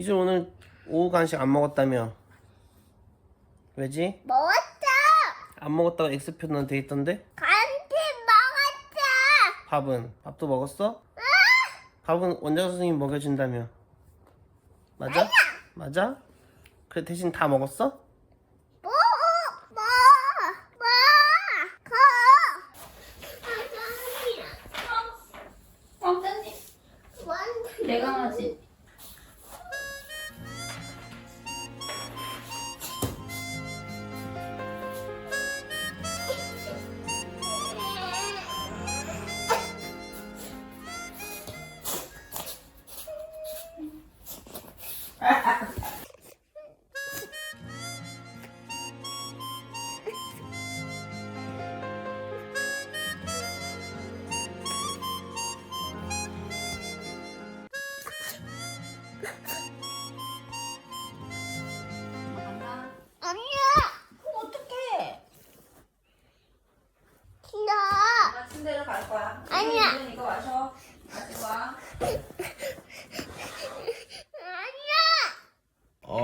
이제 오늘 오후 간식 안 먹었다며? 왜지? 먹었어. 안 먹었다고 X표는 돼 있던데? 간식 먹었어. 밥은? 밥도 먹었어? 밥은 원장 선생님 먹여준다며? 맞아? 맞아? 그래 대신 다 먹었어? 뭐? 뭐? 뭐? 거. 내가 하지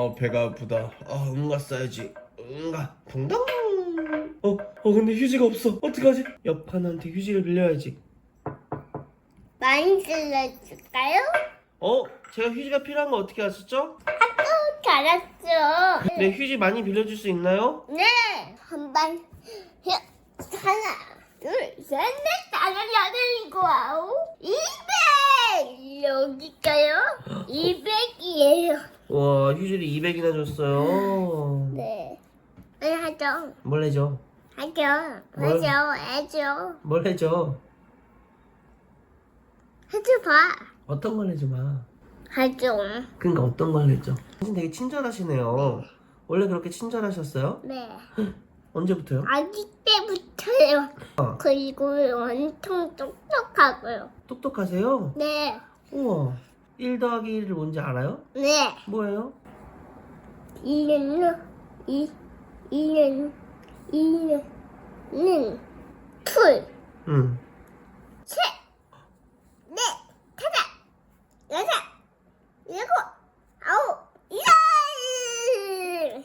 아 배가 아프다 아 응가 싸야지 응가 붕당 어, 어 근데 휴지가 없어 어떡하지? 옆판한테 휴지를 빌려야지 많이 들려줄까요? 어? 제가 휴지가 필요한 거 어떻게 아셨죠? 아까 잘했어. 네 휴지 많이 빌려줄 수 있나요? 네. 한 번. 하나, 둘, 셋, 넷, 다섯, 여덟, 일곱, 아홉, 이백. 여기까요? 휴지를 200이나 줬어요 네. 네, 하죠. 뭘 해줘? 하죠. 뭘? 하죠. 해줘. 뭘 해줘? 해줘 봐. 어떤 걸 해줘봐 하죠. 그러니까 어떤 걸 해줘? 선생님 되게 친절하시네요 원래 그렇게 친절하셨어요? 네. 언제부터요? 아기 때부터요. 어. 그리고 엄청 똑똑하고요. 똑똑하세요? 네. 우와 1 더하기 1을 뭔지 알아요? 네. 뭐예요? 이는 이 이는 이는 둘, 응 셋, 넷, 다섯, 여섯, 일곱, 아홉, 열.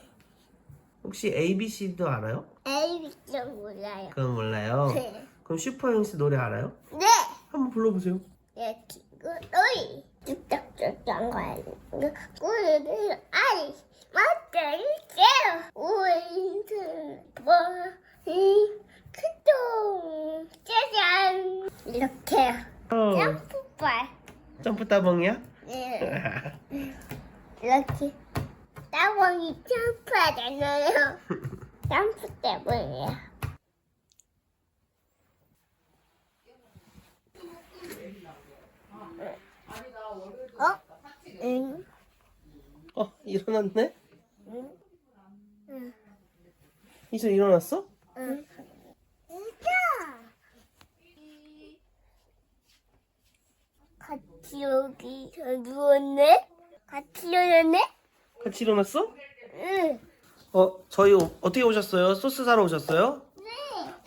혹시 ABC도 알아요? 에이비도 몰라요. 그건 몰라요 네. 그럼 슈퍼용스 노래 알아요? 네. 한번 불러보세요 내 친구들이 뚝딱뚝딱 거리는 꿀을 아이 맛들게요. 우리는 뭐이 크동 짜잔 이렇게 어, 점프발 점프 따봉이야? 네. 이렇게 따봉이 점프하잖아요. 점프 때문이에요. 어? 응. 어 일어났네? 응. 응. 이제 일어났어? 응. 진짜. 같이 여기 저 누웠네? 같이 일어났네? 같이 일어났어? 응. 어 저희 오- 어떻게 오셨어요? 소스 사러 오셨어요? 네.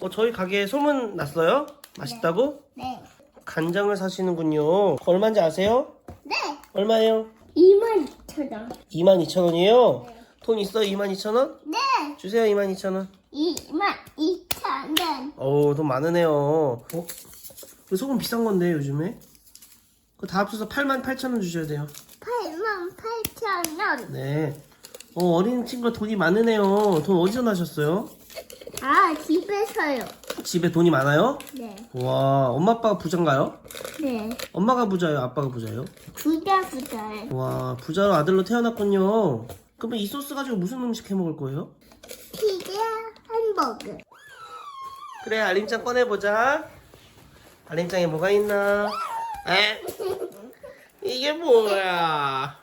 어 저희 가게에 소문 났어요? 맛있다고? 네. 간장을 사시는군요 얼마인지 아세요? 네. 얼마예요? 2만 2천 원. 22,000원이에요? 돈 있어요 22,000원? 네. 주세요 22,000원 2만 2천 원. 어우 돈 많으네요 어? 그 소금 비싼 건데 요즘에 그거 다 합쳐서 88,000원 주셔야 돼요 8만 8천 원. 네 어, 어린 친구가 돈이 많으네요 돈 어디서 나셨어요? 아, 집에서요. 집에 돈이 많아요? 네. 와 엄마 아빠가 부자인가요? 네. 엄마가 부자예요 아빠가 부자예요? 부자 부자요. 와 부자로 아들로 태어났군요 그러면 이 소스 가지고 무슨 음식 해 먹을 거예요? 피자 햄버거. 그래 알림장 꺼내보자 알림장에 뭐가 있나 에? 이게 뭐야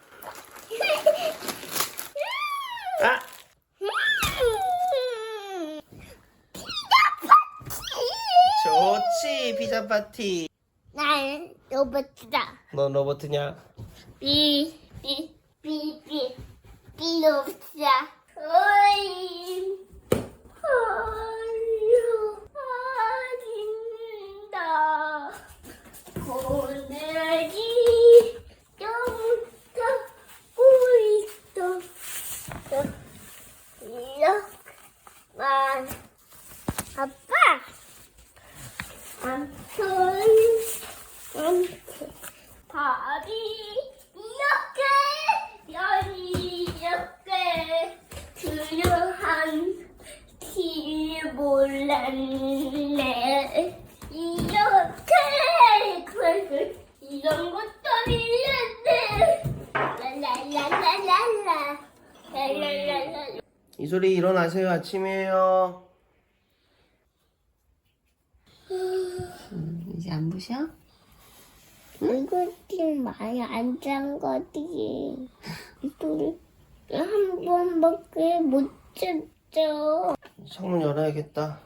아 좋지 피자 파티 난 로봇이다. 넌 로봇이냐 비, 비, 비, 비, 비 로봇이다. 어이, 헐로, 아긴다. 오늘이 이소리 일어나세요 아침이에요 이제 안 부셔? 이거 지금 많이 안 잔 거지. 이거 한 번밖에 못 잤죠. 창문 열어야겠다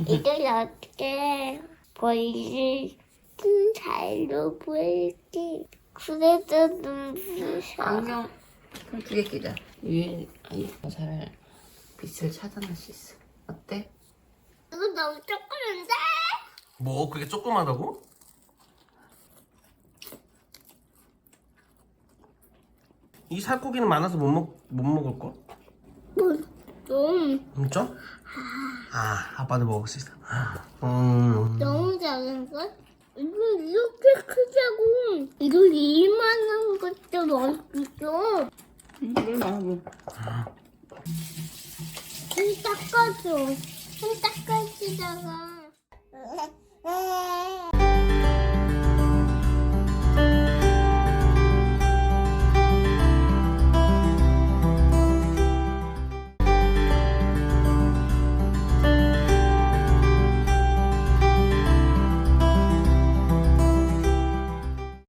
이걸 어떻게 보이지? 좀 잘로 보일지. 그래도 눈부셔. 안경 두개 끼자. 위에 아니 잘 빛을 차단할 수 있어. 어때? 이거 너무 조그만데? 뭐 그게 조그마다고? 이 살코기는 많아서 못, 먹, 못 먹을 거? 뭐, 좀 진짜? 아 아빠도 먹을 수 있어 음. 너무 작은 걸? 이거 이렇게 크자고. 이거 이만한 것도 맛있어. 물 마고. 손 닦아줘. 손 닦아주다가.